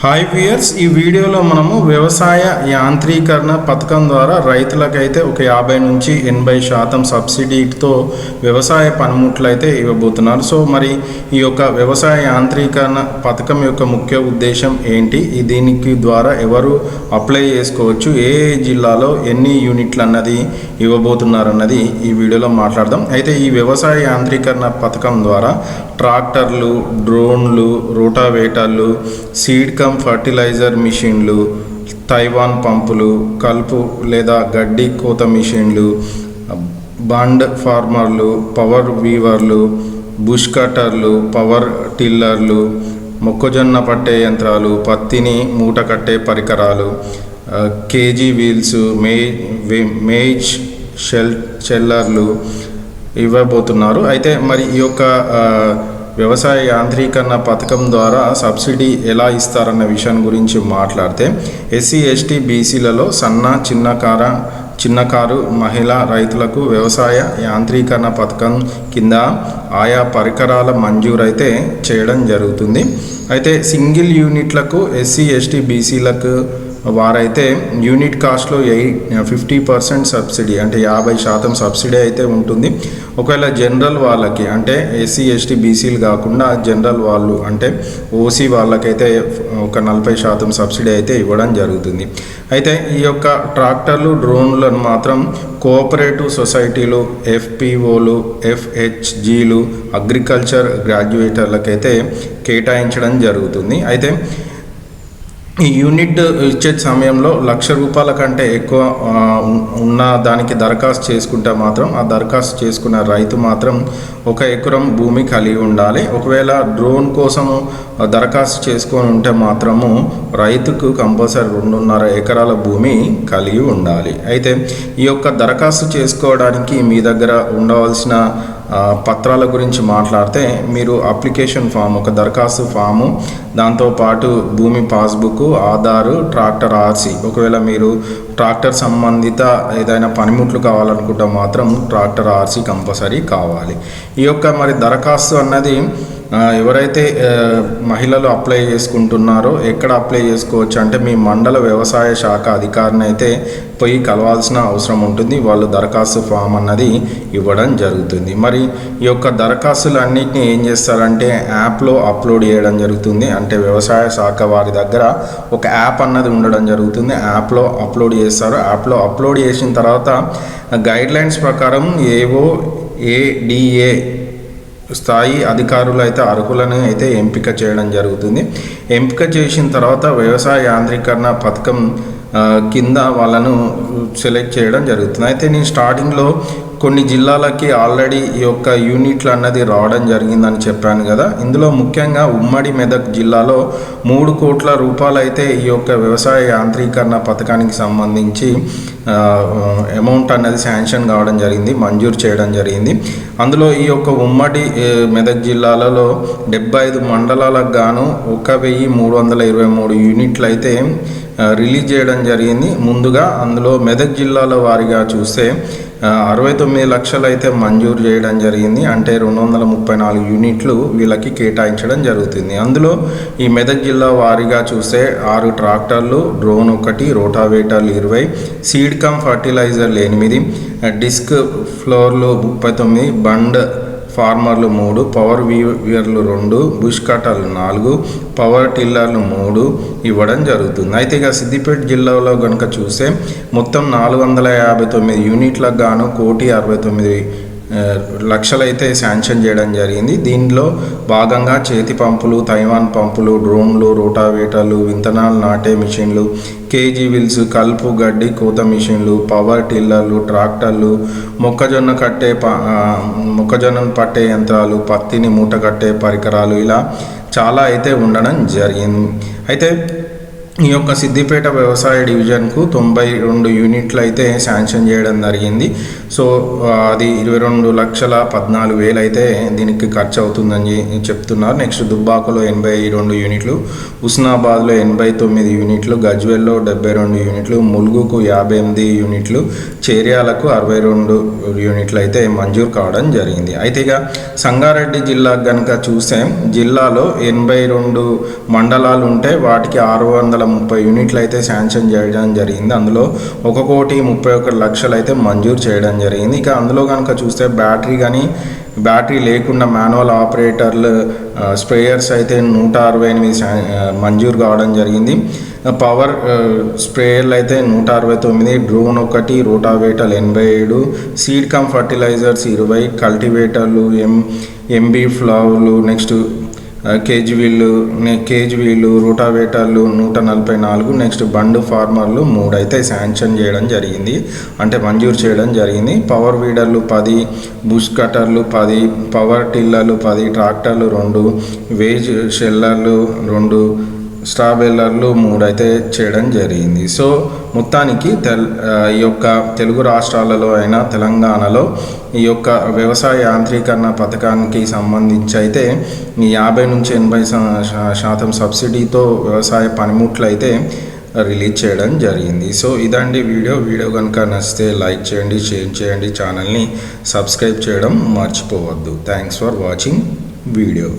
Hi viewers ఈ వీడియోలో మనము వ్యవసాయ యాంత్రీకరణ పథకం ద్వారా రైతులకైతే ఒక యాభై నుంచి ఎనభై శాతం సబ్సిడీతో వ్యవసాయ పనిముట్లు అయితే ఇవ్వబోతున్నారు. సో మరి ఈ యొక్క వ్యవసాయ యాంత్రీకరణ పథకం యొక్క ముఖ్య ఉద్దేశం ఏంటి? దీనికి ద్వారా ఎవరు అప్లై చేసుకోవచ్చు? ఏ జిల్లాలో ఎన్ని యూనిట్లు అన్నది ఇవ్వబోతున్నారు అన్నది ఈ వీడియోలో మాట్లాడదాం. అయితే ఈ వ్యవసాయ యాంత్రీకరణ పథకం ద్వారా ట్రాక్టర్లు డ్రోన్లు రోటావేటర్లు సీడ్ కమ్ ఫర్టిలైజర్ మిషన్లు తైవాన్ పంపులు కలుపు లేదా గడ్డి కోత మిషన్లు బండ్ ఫార్మర్లు పవర్ వీవర్లు బుష్ కట్టర్లు పవర్ టిల్లర్లు మొక్కజొన్న పట్టే యంత్రాలు పత్తిని మూట కట్టే పరికరాలు కేజీ వీల్స్ మే వే- మేజ్ షెల్ షెల్లర్లు ఇవ్వబోతున్నారు. అయితే మరి ఈ యొక్క వ్యవసాయ యాంత్రీకరణ పథకం ద్వారా సబ్సిడీ ఎలా ఇస్తారన్న విషయం గురించి మాట్లాడితే ఎస్సీ ఎస్టీ బీసీలలో సన్న చిన్నకార చిన్నకారు మహిళా రైతులకు వ్యవసాయ యాంత్రీకరణ పథకం కింద ఆయా పరికరాల మంజూరైతే చేయడం జరుగుతుంది. అయితే సింగిల్ యూనిట్లకు ఎస్సీ ఎస్టీ బీసీలకు వారైతే యూనిట్ కాస్ట్లో ఎయిట్ ఫిఫ్టీ పర్సెంట్ సబ్సిడీ అంటే యాభై శాతం సబ్సిడీ అయితే ఉంటుంది. ఒకవేళ జనరల్ వాళ్ళకి అంటే ఎస్సీ ఎస్టీ బీసీలు కాకుండా జనరల్ వాళ్ళు అంటే ఓసీ వాళ్ళకైతే ఒక నలభై శాతం సబ్సిడీ అయితే ఇవ్వడం జరుగుతుంది. అయితే ఈ యొక్క ట్రాక్టర్లు డ్రోన్లను మాత్రం కోఆపరేటివ్ సొసైటీలు ఎఫ్పిఓలు ఎఫ్హెచ్జీలు అగ్రికల్చర్ గ్రాడ్యుయేటర్లకైతే కేటాయించడం జరుగుతుంది. అయితే ఈ యూనిట్ ఇచ్చే సమయంలో లక్ష రూపాయల కంటే ఎక్కువ ఉన్న దానికి దరఖాస్తు చేసుకుంటే మాత్రం ఆ దరఖాస్తు చేసుకున్న రైతు మాత్రం ఒక ఎకరం భూమి కలిగి ఉండాలి. ఒకవేళ డ్రోన్ కోసము దరఖాస్తు చేసుకొని ఉంటే మాత్రము రైతుకు కంపల్సరీ రెండున్నర ఎకరాల భూమి కలిగి ఉండాలి. అయితే ఈ యొక్క దరఖాస్తు చేసుకోవడానికి మీ దగ్గర ఉండవలసిన పత్రాల గురించి మాట్లాడితే మీరు అప్లికేషన్ ఫామ్ ఒక దరఖాస్తు ఫాము దాంతోపాటు భూమి పాస్బుక్ ఆధారు ట్రాక్టర్ ఆర్సీ. ఒకవేళ మీరు ట్రాక్టర్ సంబంధిత ఏదైనా పనిముట్లు కావాలనుకుంటే మాత్రం ట్రాక్టర్ ఆర్సీ కంపల్సరీ కావాలి. ఈ యొక్క మరి దరఖాస్తు అన్నది ఎవరైతే మహిళలు అప్లై చేసుకుంటున్నారో ఎక్కడ అప్లై చేసుకోవచ్చు అంటే మీ మండల వ్యవసాయ శాఖ అధికారిని అయితే పోయి కలవాల్సిన అవసరం ఉంటుంది. వాళ్ళు దరఖాస్తు ఫామ్ అన్నది ఇవ్వడం జరుగుతుంది. మరి ఈ యొక్క దరఖాస్తులు అన్నిటిని ఏం చేస్తారంటే యాప్లో అప్లోడ్ చేయడం జరుగుతుంది. అంటే వ్యవసాయ శాఖ వారి దగ్గర ఒక యాప్ అన్నది ఉండడం జరుగుతుంది. యాప్లో అప్లోడ్ చేస్తారు. యాప్లో అప్లోడ్ చేసిన తర్వాత గైడ్లైన్స్ ప్రకారం ఏవో ఏడిఏ స్థాయి అధికారులు అయితే అర్హులను అయితే ఎంపిక చేయడం జరుగుతుంది. ఎంపిక చేసిన తర్వాత వ్యవసాయ యాంత్రీకరణ పథకం కింద వాళ్ళను సెలెక్ట్ చేయడం జరుగుతుంది. అయితే నేను స్టార్టింగ్లో కొన్ని జిల్లాలకి ఆల్రెడీ ఈ యొక్క యూనిట్లు అన్నది రావడం జరిగిందని చెప్పాను కదా. ఇందులో ముఖ్యంగా ఉమ్మడి మెదక్ జిల్లాలో మూడు కోట్ల రూపాయలు అయితే ఈ యొక్క వ్యవసాయ యాంత్రీకరణ పథకానికి సంబంధించి అమౌంట్ అనేది శాంక్షన్ కావడం జరిగింది మంజూరు చేయడం జరిగింది. అందులో ఈ యొక్క ఉమ్మడి మెదక్ జిల్లాలలో డెబ్బై ఐదు మండలాలకు గాను ఒక వెయ్యి మూడు వందల ఇరవై మూడు యూనిట్లు అయితే రిలీజ్ చేయడం జరిగింది. ముందుగా అందులో మెదక్ జిల్లాల వారిగా చూస్తే అరవై తొమ్మిది లక్షలు అయితే మంజూరు చేయడం జరిగింది. అంటే రెండు వందల ముప్పై నాలుగు యూనిట్లు వీళ్ళకి కేటాయించడం జరుగుతుంది. అందులో ఈ మెదక్ జిల్లా వారీగా చూస్తే ఆరు ట్రాక్టర్లు డ్రోన్ ఒకటి రోటావేటర్లు ఇరవై సీడ్ కమ్ ఫర్టిలైజర్లు ఎనిమిది డిస్క్ ఫ్లోర్లు ముప్పై తొమ్మిది బండ్ ఫార్మర్లు మూడు పవర్ వీవర్లు రెండు బుష్ కట్టర్లు నాలుగు పవర్ టిల్లర్లు మూడు ఇవ్వడం జరుగుతుంది. అయితే ఇక సిద్దిపేట జిల్లాలో కనుక చూస్తే మొత్తం నాలుగు వందల యాభై తొమ్మిది యూనిట్లకు గాను కోటి అరవై తొమ్మిది లక్షలైతే శాంక్షన్ చేయడం జరిగింది. దీనిలో భాగంగా చేతి పంపులు తైవాన్ పంపులు డ్రోన్లు రోటావేటర్లు విత్తనాలు నాటే మిషన్లు కేజీ విల్స్ కలుపు గడ్డి కోత మిషన్లు పవర్ టిల్లర్లు ట్రాక్టర్లు మొక్కజొన్న కట్టే ప- మొక్కజొన్నను పట్టే యంత్రాలు పత్తిని మూట కట్టే పరికరాలు ఇలా చాలా అయితే ఉండడం జరిగింది. అయితే ఈ యొక్క సిద్దిపేట వ్యవసాయ డివిజన్కు తొంభై రెండు యూనిట్లు అయితే శాంక్షన్ చేయడం జరిగింది. సో అది ఇరవై రెండు లక్షల పద్నాలుగు వేలు అయితే దీనికి ఖర్చు అవుతుందని చెప్తున్నారు. నెక్స్ట్ దుబ్బాకలో ఎనభై రెండు యూనిట్లు హుస్నాబాద్లో ఎనభై తొమ్మిది యూనిట్లు గజ్వెల్లో డెబ్బై రెండు యూనిట్లు ములుగుకు యాభై ఎనిమిది యూనిట్లు చేర్యాలకు అరవై రెండు యూనిట్లు అయితే మంజూరు కావడం జరిగింది. అయితే ఇక సంగారెడ్డి జిల్లా కనుక చూస్తే జిల్లాలో ఎనభై రెండు మండలాలు ఉంటే వాటికి ఆరు వందల ముప్పై యూనిట్లు అయితే శాంక్షన్ చేయడం జరిగింది. అందులో ఒక కోటి ముప్పై ఒక లక్షలు అయితే మంజూరు చేయడం జరిగింది. ఇక అందులో కనుక చూస్తే బ్యాటరీ కానీ బ్యాటరీ లేకుండా మాన్యువల్ ఆపరేటర్లు స్ప్రేయర్స్ అయితే నూట అరవై ఎనిమిది మంజూరు కావడం జరిగింది. పవర్ స్ప్రేయర్లు అయితే నూట అరవై తొమ్మిది డ్రోన్ ఒకటి రోటావేటర్లు ఎనభై ఏడు సీడ్ కమ్ ఫర్టిలైజర్స్ ఇరవై కల్టివేటర్లు ఎం ఎంబీ ఫ్లవర్లు నెక్స్ట్ కేజీ వీళ్ళు రూటావేటర్లు నూట నలభై నాలుగు నెక్స్ట్ బండ్ ఫార్మర్లు మూడు అయితే శాంక్షన్ చేయడం జరిగింది. అంటే మంజూరు చేయడం జరిగింది. పవర్ వీడర్లు పది బుష్ కటర్లు పది పవర్ టిల్లర్లు పది ట్రాక్టర్లు రెండు వేజ్ షెల్లర్లు రెండు స్ట్రాబెల్లర్లు మూడు అయితే చేయడం జరిగింది. సో మొత్తానికి తెల్ ఈ యొక్క తెలుగు రాష్ట్రాలలో అయినా తెలంగాణలో ఈ యొక్క వ్యవసాయ యాంత్రీకరణ పథకానికి సంబంధించి అయితే యాభై నుంచి ఎనభై శాతం సబ్సిడీతో వ్యవసాయ పనిముట్లు అయితే రిలీజ్ చేయడం జరిగింది. సో ఇదండి వీడియో. వీడియో కనుక నచ్చితే లైక్ చేయండి షేర్ చేయండి ఛానల్ని సబ్స్క్రైబ్ చేయడం మర్చిపోవద్దు. Thanks for watching video.